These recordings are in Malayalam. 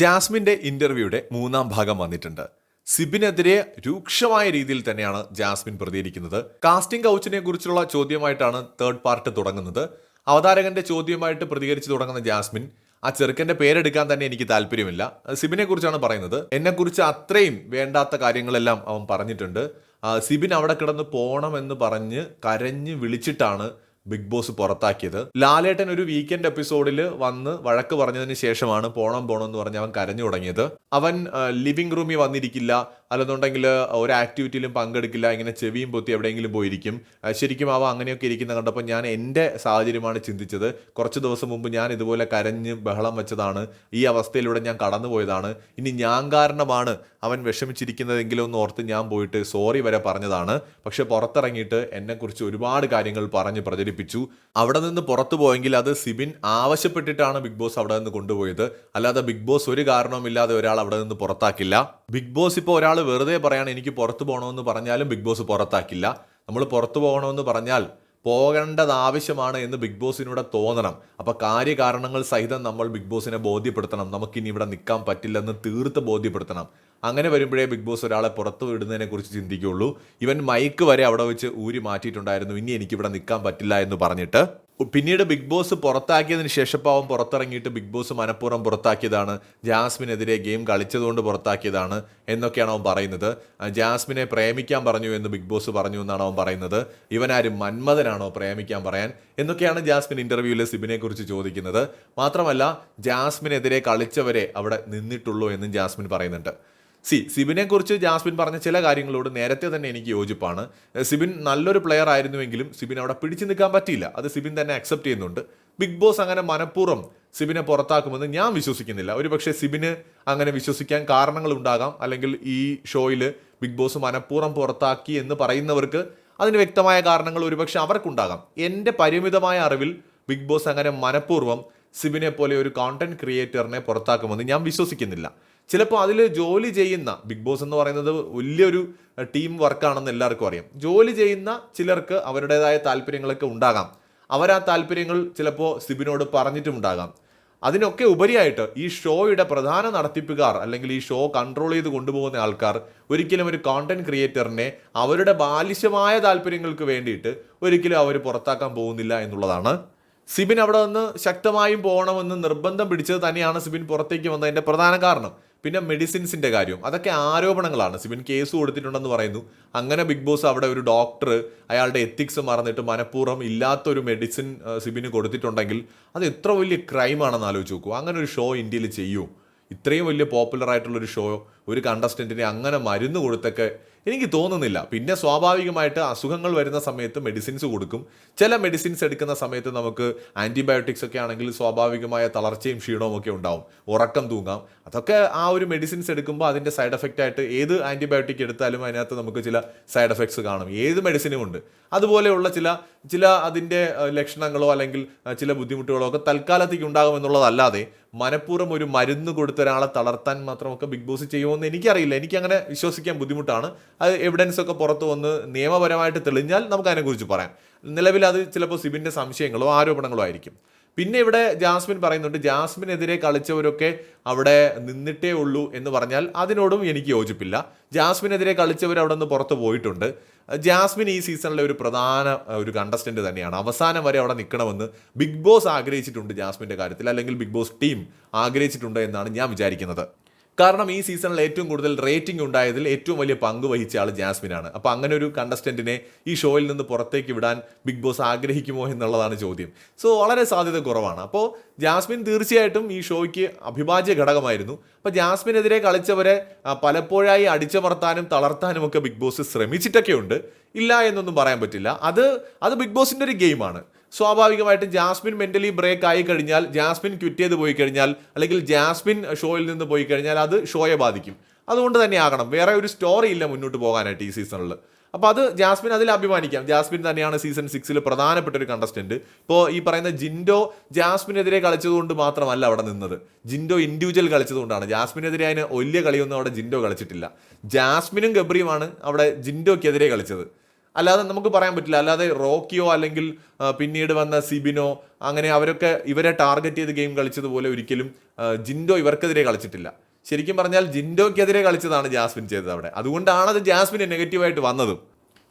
ജാസ്മിന്റെ ഇന്റർവ്യൂയുടെ മൂന്നാം ഭാഗം വന്നിട്ടുണ്ട്. സിബിനെതിരെ രൂക്ഷമായ രീതിയിൽ തന്നെയാണ് ജാസ്മിൻ പ്രതികരിക്കുന്നത്. കാസ്റ്റിംഗ് കൗച്ചിനെ കുറിച്ചുള്ള ചോദ്യമായിട്ടാണ് തേർഡ് പാർട്ട് തുടങ്ങുന്നത്. അവതാരകന്റെ ചോദ്യമായിട്ട് പ്രതികരിച്ചു തുടങ്ങുന്ന ജാസ്മിൻ ആ ചെറുക്കന്റെ പേരെടുക്കാൻ തന്നെ എനിക്ക് താല്പര്യമില്ല. സിബിനെ കുറിച്ചാണ് പറയുന്നത്. എന്നെ കുറിച്ച് അത്രയും വേണ്ടാത്ത കാര്യങ്ങളെല്ലാം അവൻ പറഞ്ഞിട്ടുണ്ട്. സിബിൻ അവിടെ കിടന്ന് പോകണമെന്ന് പറഞ്ഞ് കരഞ്ഞ് വിളിച്ചിട്ടാണ് ബിഗ് ബോസ് പുറത്താക്കിയത്. ലാലേട്ടൻ ഒരു വീക്കെൻഡ് എപ്പിസോഡിൽ വന്ന് വഴക്ക് പറഞ്ഞതിന് ശേഷമാണ് പോണം പോണം എന്ന് പറഞ്ഞ് അവൻ കരഞ്ഞു തുടങ്ങിയത്. അവൻ ലിവിംഗ് റൂമിൽ വന്നിരിക്കില്ല. അല്ലെന്നുണ്ടെങ്കിൽ ഒരു ആക്ടിവിറ്റിയിലും പങ്കെടുക്കില്ല ഇങ്ങനെ ചെവിയും പൊത്തി എവിടെയെങ്കിലും പോയിരിക്കും. ശരിക്കും അവ അങ്ങനെയൊക്കെ ഇരിക്കുന്ന കണ്ടപ്പോൾ ഞാൻ എന്റെ സാഹചര്യമാണ് ചിന്തിച്ചത്. കുറച്ച് ദിവസം മുമ്പ് ഞാൻ ഇതുപോലെ കരഞ്ഞ് ബഹളം വെച്ചതാണ്. ഈ അവസ്ഥയിലൂടെ ഞാൻ കടന്നു പോയതാണ്. ഇനി ഞാൻ കാരണമാണ് അവൻ വിഷമിച്ചിരിക്കുന്നതെങ്കിലും ഒന്ന് ഓർത്ത് ഞാൻ പോയിട്ട് സോറി വരെ പറഞ്ഞതാണ്. പക്ഷെ പുറത്തിറങ്ങിയിട്ട് എന്നെക്കുറിച്ച് ഒരുപാട് കാര്യങ്ങൾ പറഞ്ഞ് പ്രചരിപ്പിച്ചു. അവിടെ നിന്ന് പുറത്തു പോയെങ്കിൽ അത് സിബിൻ ആവശ്യപ്പെട്ടിട്ടാണ് ബിഗ് ബോസ് അവിടെ നിന്ന് കൊണ്ടുപോയത്. അല്ലാതെ ബിഗ് ബോസ് ഒരു കാരണവുമില്ലാതെ ഒരാൾ അവിടെ നിന്ന് പുറത്താക്കില്ല. ബിഗ് ബോസ് ഇപ്പോൾ ഒരാൾ വെറുതെ പറയാണ് എനിക്ക് പുറത്തു പോകണമെന്ന് പറഞ്ഞാലും ബിഗ് ബോസ് പുറത്താക്കില്ല. നമ്മൾ പുറത്തു പോകണമെന്ന് പറഞ്ഞാൽ പോകേണ്ടത് ആവശ്യമാണ് എന്ന് ബിഗ് ബോസിനൂടെ തോന്നണം. അപ്പോൾ കാര്യകാരണങ്ങൾ സഹിതം നമ്മൾ ബിഗ് ബോസിനെ ബോധ്യപ്പെടുത്തണം. നമുക്കിനി ഇവിടെ നിൽക്കാൻ പറ്റില്ലെന്ന് തീർത്ത് ബോധ്യപ്പെടുത്തണം. അങ്ങനെ വരുമ്പോഴേ ബിഗ് ബോസ് ഒരാളെ പുറത്തു വിടുന്നതിനെ കുറിച്ച് ചിന്തിക്കുകയുള്ളൂ. ഇവൻ മൈക്ക് വരെ അവിടെ വെച്ച് ഊരി മാറ്റിയിട്ടുണ്ടായിരുന്നു. ഇനി എനിക്കിവിടെ നിൽക്കാൻ പറ്റില്ല എന്ന് പറഞ്ഞിട്ട് പിന്നീട് ബിഗ് ബോസ് പുറത്താക്കിയതിന് ശേഷം പാവം പുറത്തിറങ്ങിയിട്ട് ബിഗ് ബോസ് മനഃപൂർവം പുറത്താക്കിയതാണ്. ജാസ്മിനെതിരെ ഗെയിം കളിച്ചതുകൊണ്ട് പുറത്താക്കിയതാണ് എന്നൊക്കെയാണ് അവൻ പറയുന്നത്. ജാസ്മിനെ പ്രേമിക്കാൻ പറഞ്ഞു എന്ന് ബിഗ് ബോസ് പറഞ്ഞു എന്നാണ് അവൻ പറയുന്നത്. ഇവനാരും മന്മഥനാണോ പ്രേമിക്കാൻ പറയാൻ എന്നൊക്കെയാണ് ജാസ്മിൻ ഇന്റർവ്യൂവിൽ സിബിനെ കുറിച്ച് ചോദിക്കുന്നത്. മാത്രമല്ല ജാസ്മിനെതിരെ കളിച്ചവരെ അവിടെ നിന്നിട്ടുള്ളൂ എന്നും ജാസ്മിൻ പറയുന്നുണ്ട്. സി സിബിനെ കുറിച്ച് ജാസ്മിൻ പറഞ്ഞ ചില കാര്യങ്ങളോട് നേരത്തെ തന്നെ എനിക്ക് യോജിപ്പാണ്. സിബിൻ നല്ലൊരു പ്ലെയർ ആയിരുന്നുവെങ്കിലും സിബിൻ അവിടെ പിടിച്ചു നിൽക്കാൻ പറ്റിയില്ല. അത് സിബിൻ തന്നെ അക്സെപ്റ്റ് ചെയ്യുന്നുണ്ട്. ബിഗ് ബോസ് അങ്ങനെ മനഃപൂർവം സിബിനെ പുറത്താക്കുമെന്ന് ഞാൻ വിശ്വസിക്കുന്നില്ല. ഒരുപക്ഷെ സിബിന് അങ്ങനെ വിശ്വസിക്കാൻ കാരണങ്ങൾ ഉണ്ടാകാം. അല്ലെങ്കിൽ ഈ ഷോയിൽ ബിഗ് ബോസ് മനഃപൂർവം പുറത്താക്കി എന്ന് പറയുന്നവർക്ക് അതിന് വ്യക്തമായ കാരണങ്ങൾ ഒരുപക്ഷെ അവർക്കുണ്ടാകാം. എന്റെ പരിമിതമായ അറിവിൽ ബിഗ് ബോസ് അങ്ങനെ മനഃപൂർവം സിബിനെ പോലെ ഒരു കോണ്ടന്റ് ക്രിയേറ്ററിനെ പുറത്താക്കുമെന്ന് ഞാൻ വിശ്വസിക്കുന്നില്ല. ചിലപ്പോൾ അതിൽ ജോലി ചെയ്യുന്ന ബിഗ് ബോസ് എന്ന് പറയുന്നത് വലിയൊരു ടീം വർക്കാണെന്ന് എല്ലാവർക്കും അറിയാം. ജോലി ചെയ്യുന്ന ചിലർക്ക് അവരുടേതായ താല്പര്യങ്ങളൊക്കെ ഉണ്ടാകാം. അവരാ താല്പര്യങ്ങൾ ചിലപ്പോൾ സിബിനോട് പറഞ്ഞിട്ടുമുണ്ടാകാം അതിനൊക്കെ ഉപരിയായിട്ട് ഈ ഷോയുടെ പ്രധാന നടത്തിപ്പുകാർ അല്ലെങ്കിൽ ഈ ഷോ കൺട്രോൾ ചെയ്ത് കൊണ്ടുപോകുന്ന ആൾക്കാർ ഒരിക്കലും ഒരു കോണ്ടന്റ് ക്രിയേറ്ററിനെ അവരുടെ ബാലിശമായ താല്പര്യങ്ങൾക്ക് വേണ്ടിയിട്ട് ഒരിക്കലും അവർ പുറത്താക്കാൻ പോകുന്നില്ല എന്നുള്ളതാണ് സിബിൻ അവിടെ നിന്ന് ശക്തമായും പോകണമെന്ന് നിർബന്ധം പിടിച്ചത് തന്നെയാണ് സിബിൻ പുറത്തേക്ക് വന്നതിന്റെ പ്രധാന കാരണം. പിന്നെ മെഡിസിൻസിന്റെ കാര്യം. അതൊക്കെ ആരോപണങ്ങളാണ്. സിബിൻ കേസ് കൊടുത്തിട്ടുണ്ടെന്ന് പറയുന്നു. അങ്ങനെ ബിഗ് ബോസ് അവിടെ ഒരു ഡോക്ടർ അയാളുടെ എത്തിക്സ് മറന്നിട്ട് മനഃപൂർവം ഇല്ലാത്തൊരു മെഡിസിൻ സിബിന് കൊടുത്തിട്ടുണ്ടെങ്കിൽ അത് എത്ര വലിയ ക്രൈമാണെന്ന് ആലോചിച്ച് നോക്കൂ. അങ്ങനെ ഒരു ഷോ ഇന്ത്യയിൽ ചെയ്യൂ. ഇത്രയും വലിയ പോപ്പുലർ ആയിട്ടുള്ള ഒരു ഷോ ഒരു കണ്ടസ്റ്റന്റിനെ അങ്ങനെ മരുന്ന് കൊടുത്തൊക്കെ എനിക്ക് തോന്നുന്നില്ല. പിന്നെ സ്വാഭാവികമായിട്ട് അസുഖങ്ങൾ വരുന്ന സമയത്ത് മെഡിസിൻസ് കൊടുക്കും. ചില മെഡിസിൻസ് എടുക്കുന്ന സമയത്ത് നമുക്ക് ആന്റിബയോട്ടിക്സ് ഒക്കെ ആണെങ്കിൽ സ്വാഭാവികമായ തളർച്ചയും ക്ഷീണവും ഒക്കെ ഉണ്ടാവും. ഉറക്കം തൂങ്ങാം. അതൊക്കെ ആ ഒരു മെഡിസിൻസ് എടുക്കുമ്പോൾ അതിന്റെ സൈഡ് എഫക്റ്റ് ആയിട്ട് ഏത് ആന്റിബയോട്ടിക് എടുത്താലും അതിനകത്ത് നമുക്ക് ചില സൈഡ് എഫക്ട്സ് കാണും. ഏത് മെഡിസിനും ഉണ്ട്. അതുപോലെയുള്ള ചില ചില അതിന്റെ ലക്ഷണങ്ങളോ അല്ലെങ്കിൽ ചില ബുദ്ധിമുട്ടുകളോ ഒക്കെ തൽക്കാലത്തേക്ക് ഉണ്ടാകുമെന്നുള്ളതല്ലാതെ മനഃപൂർവം ഒരു മരുന്ന് കൊടുത്ത ഒരാളെ തളർത്താൻ മാത്രമൊക്കെ ബിഗ് ബോസ് ചെയ്യുമെന്ന് എനിക്കറിയില്ല. എനിക്കങ്ങനെ വിശ്വസിക്കാൻ ബുദ്ധിമുട്ടാണ്. അത് എവിഡൻസ് ഒക്കെ പുറത്തു വന്ന് നിയമപരമായിട്ട് തെളിഞ്ഞാൽ നമുക്ക് അതിനെക്കുറിച്ച് പറയാം. നിലവിൽ അത് ചിലപ്പോൾ സിബിന്റെ സംശയങ്ങളോ ആരോപണങ്ങളോ ആയിരിക്കും. പിന്നെ ഇവിടെ ജാസ്മിൻ പറയുന്നുണ്ട് ജാസ്മിനെതിരെ കളിച്ചവരൊക്കെ അവിടെ നിന്നിട്ടേ ഉള്ളൂ എന്ന് പറഞ്ഞാൽ അതിനോടും എനിക്ക് യോജിപ്പില്ല. ജാസ്മിനെതിരെ കളിച്ചവർ അവിടെ നിന്ന് പുറത്ത് പോയിട്ടുണ്ട്. ജാസ്മിൻ ഈ സീസണിലെ ഒരു പ്രധാന ഒരു കണ്ടസ്റ്റന്റ് തന്നെയാണ്. അവസാനം വരെ അവിടെ നിൽക്കണമെന്ന് ബിഗ് ബോസ് ആഗ്രഹിച്ചിട്ടുണ്ട് ജാസ്മിന്റെ കാര്യത്തിൽ. അല്ലെങ്കിൽ ബിഗ് ബോസ് ടീം ആഗ്രഹിച്ചിട്ടുണ്ട് എന്നാണ് ഞാൻ വിചാരിക്കുന്നത്. കാരണം ഈ സീസണിൽ ഏറ്റവും കൂടുതൽ റേറ്റിംഗ് ഉണ്ടായതിൽ ഏറ്റവും വലിയ പങ്ക് വഹിച്ച ആൾ ജാസ്മിനാണ്. അപ്പൊ അങ്ങനെ ഒരു കണ്ടസ്റ്റന്റിനെ ഈ ഷോയിൽ നിന്ന് പുറത്തേക്ക് വിടാൻ ബിഗ് ബോസ് ആഗ്രഹിക്കുമോ എന്നുള്ളതാണ് ചോദ്യം. സോ വളരെ സാധ്യത കുറവാണ്. അപ്പോൾ ജാസ്മിൻ തീർച്ചയായിട്ടും ഈ ഷോയ്ക്ക് അഭിഭാജ്യ ഘടകമായിരുന്നു. അപ്പോൾ ജാസ്മിനെതിരെ കളിച്ചവരെ പലപ്പോഴായി അടിച്ചമർത്താനും തളർത്താനും ഒക്കെ ബിഗ് ബോസ് ശ്രമിച്ചിട്ടൊക്കെ ഉണ്ട് ഇല്ല എന്നൊന്നും പറയാൻ പറ്റില്ല. അത് അത് ബിഗ് ബോസിന്റെ ഒരു ഗെയിമാണ് സ്വാഭാവികമായിട്ടും ജാസ്മിൻ മെന്റലി ബ്രേക്ക് ആയി കഴിഞ്ഞാൽ ജാസ്മിൻ ക്വിറ്റ് ചെയ്ത് പോയി കഴിഞ്ഞാൽ അല്ലെങ്കിൽ ജാസ്മിൻ ഷോയിൽ നിന്ന് പോയി കഴിഞ്ഞാൽ അത് ഷോയെ ബാധിക്കും. അതുകൊണ്ട് തന്നെ ആകണം. വേറെ ഒരു സ്റ്റോറി ഇല്ല മുന്നോട്ട് പോകാനായിട്ട് ഈ സീസണിൽ അപ്പോൾ അത് ജാസ്മിൻ അതിൽ അഭിമാനിക്കാം. ജാസ്മിൻ തന്നെയാണ് സീസൺ സിക്സിൽ പ്രധാനപ്പെട്ട ഒരു കണ്ടസ്റ്റന്റ് ഇപ്പോൾ ഈ പറയുന്ന ജിൻഡോ ജാസ്മിനെതിരെ കളിച്ചതുകൊണ്ട് മാത്രമല്ല അവിടെ നിന്നത്. ജിൻഡോ ഇൻഡിവിജ്വൽ കളിച്ചതുകൊണ്ടാണ്. ജാസ്മിനെതിരെ അതിന് വലിയ കളിയൊന്നും അവിടെ ജിൻഡോ കളിച്ചിട്ടില്ല. ജാസ്മിനും ഗബ്രിയുമാണ് അവിടെ ജിൻഡോക്കെതിരെ കളിച്ചത്. അല്ലാതെ നമുക്ക് പറയാൻ പറ്റില്ല. അല്ലാതെ റോക്കിയോ അല്ലെങ്കിൽ പിന്നീട് വന്ന സിബിനോ അങ്ങനെ അവരൊക്കെ ഇവരെ ടാർഗറ്റ് ചെയ്ത് ഗെയിം കളിച്ചതുപോലെ ഒരിക്കലും ജിൻഡോ ഇവർക്കെതിരെ കളിച്ചിട്ടില്ല. ശരിക്കും പറഞ്ഞാൽ ജിൻഡോയ്ക്കെതിരെ കളിച്ചതാണ് ജാസ്മിൻ ചെയ്തത് അവിടെ. അതുകൊണ്ടാണ് അത് ജാസ്മിന് നെഗറ്റീവായിട്ട് വന്നതും.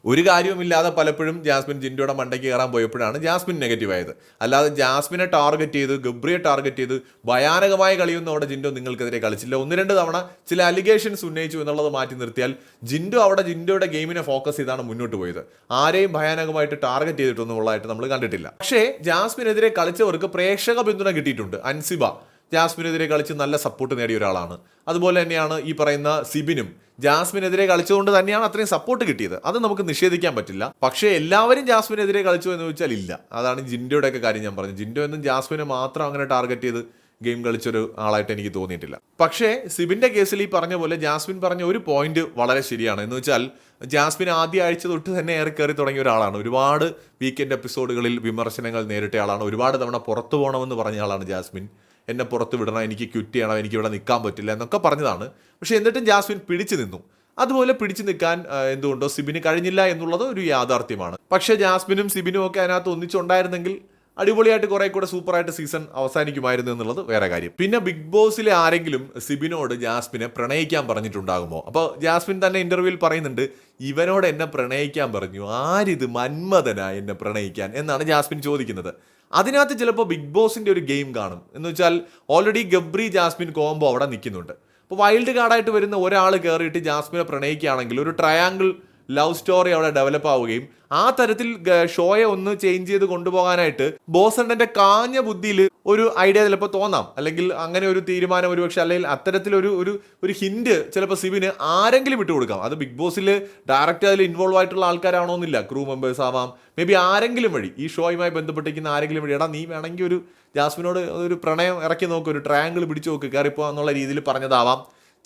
ഒരു കാര്യവുമില്ലാതെ പലപ്പോഴും ജാസ്മിൻ ജിൻഡോയുടെ മണ്ടയ്ക്ക് കയറാൻ പോയപ്പോഴാണ് ജാസ്മിൻ നെഗറ്റീവ് ആയത് അല്ലാതെ ജാസ്മിനെ ടാർഗറ്റ് ചെയ്ത് ഗബ്രിയെ ടാർഗറ്റ് ചെയ്ത് ഭയാനകമായ കളിയൊന്നും അവിടെ ജിൻഡോ നിങ്ങൾക്കെതിരെ കളിച്ചില്ല. ഒന്ന് രണ്ട് തവണ ചില അലിഗേഷൻസ് ഉന്നയിച്ചു എന്നുള്ളത് മാറ്റി നിർത്തിയാൽ ജിൻഡോ അവിടെ ജിൻഡോയുടെ ഗെയിമിനെ ഫോക്കസ് ചെയ്താണ് മുന്നോട്ട് പോയത്. ആരെയും ഭയാനകമായിട്ട് ടാർഗറ്റ് ചെയ്തിട്ടൊന്നും ഉള്ളതായിട്ട് നമ്മൾ കണ്ടിട്ടില്ല. പക്ഷേ ജാസ്മിനെതിരെ കളിച്ചവർക്ക് പ്രേക്ഷക പിന്തുണ കിട്ടിയിട്ടുണ്ട്. അൻസിബ. ജാസ്മിനെതിരെ കളിച്ച് നല്ല സപ്പോർട്ട് നേടിയ ഒരാളാണ്. അതുപോലെ തന്നെയാണ് ഈ പറയുന്ന സിബിനും ജാസ്മിനെതിരെ കളിച്ചുകൊണ്ട് തന്നെയാണ് അത്രയും സപ്പോർട്ട് കിട്ടിയത്. അത് നമുക്ക് നിഷേധിക്കാൻ പറ്റില്ല. പക്ഷേ എല്ലാവരും ജാസ്മിനെതിരെ കളിച്ചു എന്ന് ചോദിച്ചാൽ ഇല്ല. അതാണ് ജിൻഡോയുടെ ഒക്കെ കാര്യം ഞാൻ പറഞ്ഞു ജിൻഡോ എന്നും ജാസ്മിനെ മാത്രം അങ്ങനെ ടാർഗറ്റ് ചെയ്ത് ഗെയിം കളിച്ചൊരു ആളായിട്ട് എനിക്ക് തോന്നിയിട്ടില്ല. പക്ഷേ സിബിന്റെ കേസിൽ ഈ പറഞ്ഞ പോലെ ജാസ്മിൻ പറഞ്ഞ ഒരു പോയിന്റ് വളരെ ശരിയാണ്. എന്ന് വെച്ചാൽ ജാസ്മിൻ ആദ്യ ആഴ്ച തൊട്ട് തന്നെ ഏറെ കയറി തുടങ്ങിയ ഒരാളാണ്. ഒരുപാട് വീക്കെൻഡ് എപ്പിസോഡുകളിൽ വിമർശനങ്ങൾ നേരിട്ട ആളാണ് ഒരുപാട് തവണ പുറത്തു പോകണമെന്ന് പറഞ്ഞ ആളാണ് ജാസ്മിൻ. എന്നെ പുറത്ത് വിടണം എനിക്ക് ക്വിറ്റ് ചെയ്യണം എനിക്ക് ഇവിടെ നിൽക്കാൻ പറ്റില്ല എന്നൊക്കെ പറഞ്ഞതാണ്. പക്ഷേ എന്നിട്ടും ജാസ്മിൻ പിടിച്ചു നിന്നു. അതുപോലെ പിടിച്ചു നിൽക്കാൻ എന്തുകൊണ്ടോ സിബിന് കഴിഞ്ഞില്ല എന്നുള്ളത് ഒരു യാഥാർത്ഥ്യമാണ്. പക്ഷേ ജാസ്മിനും സിബിനും ഒക്കെ അതിനകത്ത് ഒന്നിച്ചുണ്ടായിരുന്നെങ്കിൽ അടിപൊളിയായിട്ട് കുറെ കൂടെ സൂപ്പറായിട്ട് സീസൺ അവസാനിക്കുമായിരുന്നു എന്നുള്ളത് വേറെ കാര്യം. പിന്നെ ബിഗ് ബോസിലെ ആരെങ്കിലും സിബിനോട് ജാസ്മിനെ പ്രണയിക്കാൻ പറഞ്ഞിട്ടുണ്ടാകുമോ? അപ്പോൾ ജാസ്മിൻ തന്നെ ഇന്റർവ്യൂവിൽ പറയുന്നുണ്ട് ഇവനോട് എന്നെ പ്രണയിക്കാൻ പറഞ്ഞു. ആരിത് മന്മഥനാ എന്നെ പ്രണയിക്കാൻ? എന്നാണ് ജാസ്മിൻ ചോദിക്കുന്നത്. അതിനകത്ത് ചിലപ്പോൾ ബിഗ് ബോസിന്റെ ഒരു ഗെയിം കാണും. എന്ന് വെച്ചാൽ ഓൾറെഡി ഗബ്രി ജാസ്മിൻ കോംബോ അവിടെ നിൽക്കുന്നുണ്ട്. അപ്പോൾ വൈൽഡ് കാർഡായിട്ട് വരുന്ന ഒരാൾ കയറിയിട്ട് ജാസ്മിനെ പ്രണയിക്കുകയാണെങ്കിൽ ഒരു ട്രയാങ്കിൾ ലവ് സ്റ്റോറി അവിടെ ഡെവലപ്പ് ആവുകയും ആ തരത്തിൽ ഷോയെ ഒന്ന് ചേഞ്ച് ചെയ്ത് കൊണ്ടുപോകാനായിട്ട് ബോസണ്ടന്റെ കാഞ്ഞ ബുദ്ധിയിൽ ഒരു ഐഡിയ ചിലപ്പോൾ തോന്നാം. അല്ലെങ്കിൽ അങ്ങനെ ഒരു തീരുമാനം ഒരുപക്ഷെ അല്ലെങ്കിൽ അത്തരത്തിലൊരു ഒരു ഒരു ഹിന്റ് ചിലപ്പോൾ സിബിന് ആരെങ്കിലും വിട്ടു കൊടുക്കാം. അത് ബിഗ് ബോസിൽ ഡയറക്റ്റ് അതിൽ ഇൻവോൾവ് ആയിട്ടുള്ള ആൾക്കാരാണോ എന്നില്ല. ക്രൂ മെമ്പേഴ്സ് ആവാം. മേ ബി ആരെങ്കിലും വഴി ഈ ഷോയുമായി ബന്ധപ്പെട്ടിരിക്കുന്ന ആരെങ്കിലും വഴി. എടാ നീ വേണമെങ്കിൽ ഒരു ജാസ്മിനോട് ഒരു പ്രണയം ഇറക്കി നോക്ക് ഒരു ട്രയാങ്കിൾ പിടിച്ചു നോക്ക് കയറിപ്പോ എന്നുള്ള രീതിയിൽ പറഞ്ഞതാവാം.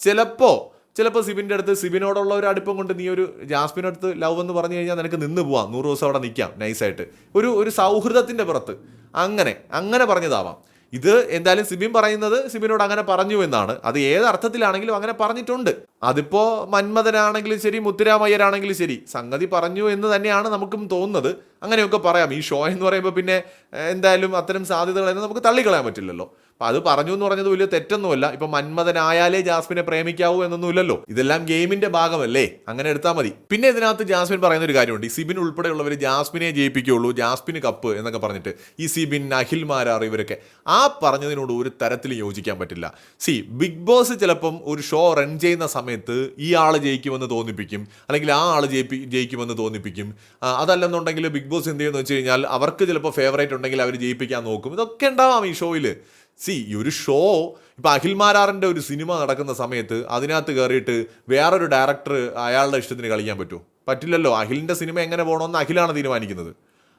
ചിലപ്പോ ചിലപ്പോൾ സിബിന്റെ അടുത്ത് സിബിനോടുള്ള ഒരു അടുപ്പം കൊണ്ട് നീ ഒരു ജാസ്മിനടുത്ത് ലവ് എന്ന് പറഞ്ഞു കഴിഞ്ഞാൽ നിനക്ക് നിന്ന് പോവാം. നൂറ് ദിവസം അവിടെ നിൽക്കാം നൈസായിട്ട് ഒരു ഒരു സൗഹൃദത്തിന്റെ പുറത്ത്. അങ്ങനെ അങ്ങനെ പറഞ്ഞതാവാം. ഇത് എന്തായാലും സിബിൻ പറയുന്നത് സിബിനോട് അങ്ങനെ പറഞ്ഞു എന്നാണ്. അത് ഏത് അർത്ഥത്തിലാണെങ്കിലും അങ്ങനെ പറഞ്ഞിട്ടുണ്ട്. അതിപ്പോ മന്മഥനാണെങ്കിലും ശരി മുത്തുരാമയ്യരാണെങ്കിലും ശരി സംഗതി പറഞ്ഞു എന്ന് തന്നെയാണ് നമുക്കും തോന്നുന്നത്. അങ്ങനെയൊക്കെ പറയാം. ഈ ഷോ എന്ന് പറയുമ്പോൾ പിന്നെ എന്തായാലും അത്തരം സാധ്യതകളെന്ന് നമുക്ക് തള്ളിക്കളയാൻ പറ്റില്ലല്ലോ. അപ്പൊ അത് പറഞ്ഞു എന്ന് പറഞ്ഞത് വലിയ തെറ്റൊന്നുമല്ല. ഇപ്പൊ മന്മഥനായാലേ ജാസ്മിനെ പ്രേമിക്കാവൂ എന്നൊന്നുമില്ലല്ലോ. ഇതെല്ലാം ഗെയിമിന്റെ ഭാഗമല്ലേ? അങ്ങനെ എടുത്താൽ മതി. പിന്നെ ഇതിനകത്ത് ജാസ്മിൻ പറയുന്ന ഒരു കാര്യമുണ്ട്. ഈ സിബിൻ ഉൾപ്പെടെയുള്ളവർ ജാസ്മിനെ ജയിപ്പിക്കുകയുള്ളൂ ജാസ്മിന് കപ്പ് എന്നൊക്കെ പറഞ്ഞിട്ട് ഈ സിബിൻ അഖിൽ മാരാർ ഇവരൊക്കെ. ആ പറഞ്ഞതിനോട് ഒരു തരത്തിലും യോജിക്കാൻ പറ്റില്ല. സി ബിഗ് ബോസ് ചിലപ്പം ഒരു ഷോ റൺ ചെയ്യുന്ന സമയത്ത് ഈ ആൾ ജയിക്കുമെന്ന് തോന്നിപ്പിക്കും അല്ലെങ്കിൽ ആ ആൾ ജയിപ്പി ജയിക്കുമെന്ന് തോന്നിപ്പിക്കും. അതല്ലെന്നുണ്ടെങ്കിൽ ബിഗ് ബോസ് എന്ത് ചെയ്യുമെന്ന് വെച്ച് കഴിഞ്ഞാൽ അവർക്ക് ചിലപ്പോൾ ഫേവറേറ്റ് ഉണ്ടെങ്കിൽ അവർ ജയിപ്പിക്കാൻ നോക്കും. ഇതൊക്കെ ഉണ്ടാവാം ഈ ഷോയിൽ സി ഈ ഒരു ഷോ ഇപ്പം അഖിൽ മാരാറിന്റെ ഒരു സിനിമ നടക്കുന്ന സമയത്ത് അതിനകത്ത് കയറിയിട്ട് വേറൊരു ഡയറക്ടർ അയാളുടെ ഇഷ്ടത്തിന് കളിക്കാൻ പറ്റുമോ? പറ്റില്ലല്ലോ. അഖിലിന്റെ സിനിമ എങ്ങനെ പോകണമെന്ന് അഖിലാണ് തീരുമാനിക്കുന്നത്.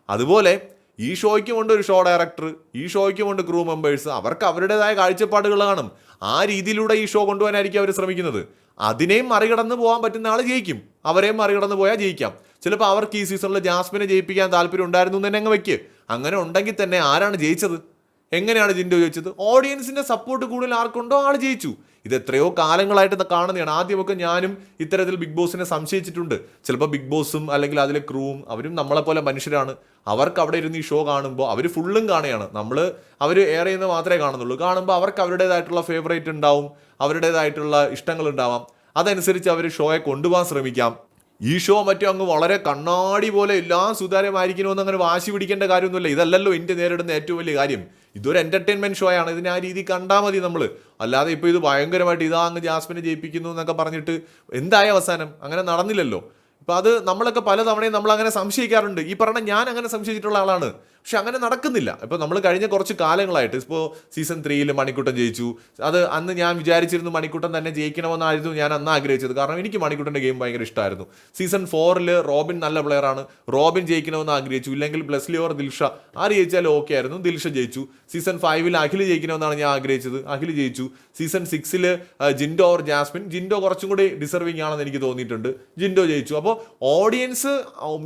അതുപോലെ ഈ ഷോയ്ക്ക് കൊണ്ട് ഒരു ഷോ ഡയറക്ടർ ഈ ഷോയ്ക്ക് കൊണ്ട് ക്രൂ മെമ്പേഴ്സ് അവർക്ക് അവരുടേതായ കാഴ്ചപ്പാടുകൾ കാണും. ആ രീതിയിലൂടെ ഈ ഷോ കൊണ്ടുപോകാനായിരിക്കും അവർ ശ്രമിക്കുന്നത്. അതിനെയും മറികടന്ന് പോകാൻ പറ്റുന്ന ആൾ ജയിക്കും. അവരെയും മറികടന്ന് പോയാൽ ജയിക്കാം. ചിലപ്പോൾ അവർക്ക് ഈ സീസണിൽ ജാസ്മിനെ ജയിപ്പിക്കാൻ താല്പര്യം ഉണ്ടായിരുന്നു എന്ന് തന്നെ അങ്ങ് വെക്ക്. അങ്ങനെ ഉണ്ടെങ്കിൽ തന്നെ ആരാണ് ജയിച്ചത്? എങ്ങനെയാണ് ജിൻഡോ ജയിച്ചത് ഓഡിയൻസിന്റെ സപ്പോർട്ട് കൂടുതൽ ആർക്കുണ്ടോ? ആൾ ജയിച്ചു. ഇത് എത്രയോ കാലങ്ങളായിട്ട് കാണുന്നതാണ്. ആദ്യമൊക്കെ ഞാനും ഇത്തരത്തിൽ ബിഗ് ബോസിനെ സംശയിച്ചിട്ടുണ്ട്. ചിലപ്പോൾ ബിഗ് ബോസും അല്ലെങ്കിൽ അതിലെ ക്രൂവും അവരും നമ്മളെപ്പോലെ മനുഷ്യരാണ്. അവർക്ക് അവിടെ ഇരുന്ന് ഈ ഷോ കാണുമ്പോൾ അവർ ഫുള്ളും കാണുകയാണ്. നമ്മൾ അവർ ഏറെ ചെയ്യുന്ന മാത്രമേ കാണുന്നുള്ളൂ. കാണുമ്പോൾ അവർക്ക് അവരുടേതായിട്ടുള്ള ഫേവറേറ്റ് ഉണ്ടാവും. അവരുടേതായിട്ടുള്ള ഇഷ്ടങ്ങൾ ഉണ്ടാവാം. അതനുസരിച്ച് അവർ ഷോയെ കൊണ്ടുപോകാൻ ശ്രമിക്കാം. ഈ ഷോ മറ്റോ അങ്ങ് വളരെ കണ്ണാടി പോലെ എല്ലാം സുതാര്യമായിരിക്കണമെന്ന് അങ്ങനെ വാശി പിടിക്കേണ്ട കാര്യമൊന്നുമില്ല. ഇതല്ലല്ലോ ഇന്ത്യ നേരിടുന്ന ഏറ്റവും വലിയ കാര്യം. ഇതൊരു എന്റർടൈൻമെന്റ് ഷോ ആണ്. ഇതിനെ ആ രീതി കണ്ടാൽ മതി നമ്മൾ അല്ലാതെ ഇപ്പോൾ ഇത് ഭയങ്കരമായിട്ട് ഇതാ അങ്ങ് ജാസ്മിനെ ജയിപ്പിക്കുന്നു എന്നൊക്കെ പറഞ്ഞിട്ട് എന്തായ അവസാനം? അങ്ങനെ നടന്നില്ലല്ലോ. ഇപ്പം അത് നമ്മളൊക്കെ പലതവണയും നമ്മൾ അങ്ങനെ സംശയിക്കാറുണ്ട്. ഈ പറഞ്ഞ ഞാൻ അങ്ങനെ സംശയിച്ചിട്ടുള്ള ആളാണ്. പക്ഷെ അങ്ങനെ നടക്കുന്നില്ല. ഇപ്പോൾ നമ്മൾ കഴിഞ്ഞ കുറച്ച് കാലങ്ങളായിട്ട് ഇപ്പോൾ സീസൺ ത്രീയിൽ മണിക്കുട്ടൻ ജയിച്ചു. അത് അന്ന് ഞാൻ വിചാരിച്ചിരുന്നു മണിക്കുട്ടൻ തന്നെ ജയിക്കണമെന്നായിരുന്നു ഞാൻ അന്ന് ആഗ്രഹിച്ചത്. കാരണം എനിക്ക് മണിക്കുട്ടന്റെ ഗെയിം ഭയങ്കര ഇഷ്ടമായിരുന്നു സീസൺ ഫോറിൽ റോബിൻ നല്ല പ്ലെയറാണ് റോബിൻ ജയിക്കണമെന്ന് ആഗ്രഹിച്ചു. ഇല്ലെങ്കിൽ ബ്ലെസ്ലി ഓർ ദിൽഷ. ആര് ജയിച്ചാലും ഓക്കെ ആയിരുന്നു. ദിൽഷ ജയിച്ചു. സീസൺ ഫൈവിൽ അഖിൽ ജയിക്കണമെന്നാണ് ഞാൻ ആഗ്രഹിച്ചത്. അഖിൽ ജയിച്ചു. സീസൺ സിക്സിൽ ജിൻഡോ ഓർ ജാസ്മിൻ. ജിൻഡോ കുറച്ചും കൂടി ഡിസർവിങ് ആണെന്ന് എനിക്ക് തോന്നിയിട്ടുണ്ട്. ജിൻഡോ ജയിച്ചു. അപ്പോൾ ഓഡിയൻസ്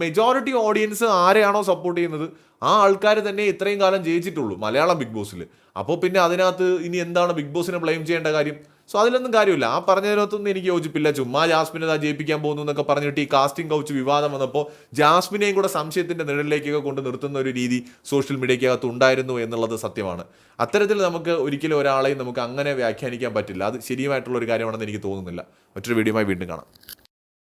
മെജോറിറ്റി ഓഡിയൻസ് ആരെയാണോ സപ്പോർട്ട് ചെയ്യുന്നത്? ആ ആൾക്കാർ തന്നെ ഇത്രയും കാലം ജയിച്ചിട്ടുള്ളൂ മലയാളം ബിഗ് ബോസിൽ അപ്പോൾ പിന്നെ അതിനകത്ത് ഇനി എന്താണ് ബിഗ് ബോസിനെ ബ്ലെയിം ചെയ്യേണ്ട കാര്യം? സോ അതിലൊന്നും കാര്യമില്ല. ആ പറഞ്ഞതിനകത്തൊന്നും എനിക്ക് യോജിപ്പില്ല. ചുമ്മാ ജാസ്മിനെ ഇതാ ജയിപ്പിക്കാൻ പോകുന്നു എന്നൊക്കെ പറഞ്ഞിട്ട് ഈ കാസ്റ്റിംഗ് കൗച്ച് വിവാദം വന്നപ്പോൾ ജാസ്മിനെയും കൂടെ സംശയത്തിന്റെ നിഴലിലേക്കൊക്കെ കൊണ്ട് നിർത്തുന്ന ഒരു രീതി സോഷ്യൽ മീഡിയക്കകത്ത് ഉണ്ടായിരുന്നു എന്നുള്ളത് സത്യമാണ്. അത്തരത്തിൽ നമുക്ക് ഒരിക്കലും ഒരാളെയും നമുക്ക് അങ്ങനെ വ്യാഖ്യാനിക്കാൻ പറ്റില്ല. അത് ശരിയായിട്ടുള്ള ഒരു കാര്യമാണെന്ന് എനിക്ക് തോന്നുന്നില്ല. മറ്റൊരു വീഡിയോയുമായി വീണ്ടും കാണാം.